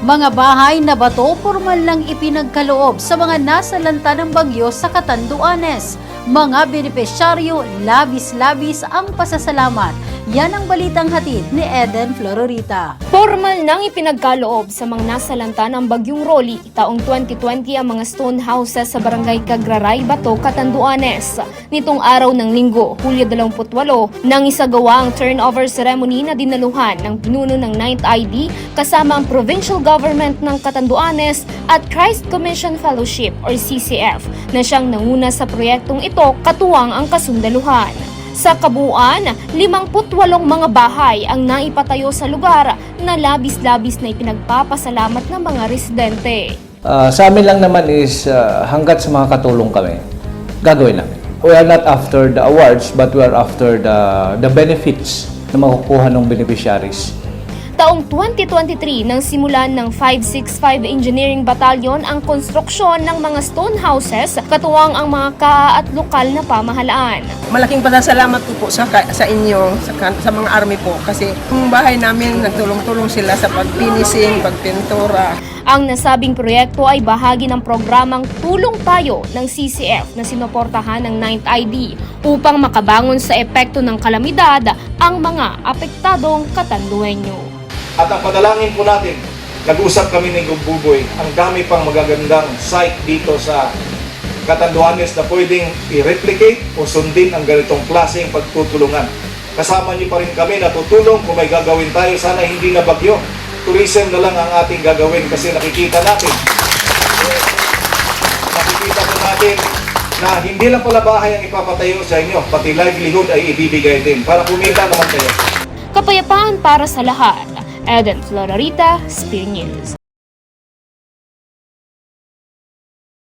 Mga bahay na bato formal lang ipinagkaloob sa mga nasa lanta ng bagyo sa Catanduanes. Mga benepisyaryo, labis-labis ang pasasalamat. Yan ang balitang hatid ni Eden Flororita. Formal nang ipinagkaloob sa mga nasalanta ng Bagyong Rolly taong 2020 ang mga stone houses sa barangay Cagraray, Bato, Catanduanes. Nitong araw ng linggo, Hulyo 28, nang isagawa ang turnover ceremony na dinaluhan ng pinuno ng 9th ID kasama ang Provincial Government ng Catanduanes at Christ Commission Fellowship or CCF na siyang nanguna sa proyektong ito katuwang ang kasundaluhan. Sa kabuuan, 58 mga bahay ang naipatayo sa lugar na labis-labis na ipinagpapasalamat ng mga residente. Ah, sa amin lang naman is ah, hanggat sa mga katulong kami, gagawin namin. We are not after the awards, but we are after the, the benefits na makukuha ng beneficiaries. Taong 2023 nang simulan ng 565 Engineering Battalion ang konstruksyon ng mga stone houses katuwang ang mga kaa at lokal na pamahalaan. Malaking pasasalamat po sa, ka- sa inyo, sa, sa mga army po. Kasi yung bahay namin, nagtulong-tulong sila sa pagpinising, pagpintura. Ang nasabing proyekto ay bahagi ng programang Tulong Tayo ng CCF na sinuportahan ng 9th ID upang makabangon sa epekto ng kalamidad ang mga apektadong katanduenyo. At ang panalangin po natin, nag-usap kami ni Gumbuboy, ang dami pang magagandang site dito sa Catanduanes na pwedeng i-replicate o sundin ang ganitong klaseng pagtutulungan. Kasama niyo pa rin kami na tutulong kung may gagawin tayo. Sana hindi na bagyo. Tourism na lang ang ating gagawin kasi nakikita natin. Nakikita po natin na hindi lang pala bahay ang ipapatayo sa inyo, pati livelihood ay ibibigay din para kumita naman kayo. Kapayapaan para sa lahat. Eden Florarita, Spear News.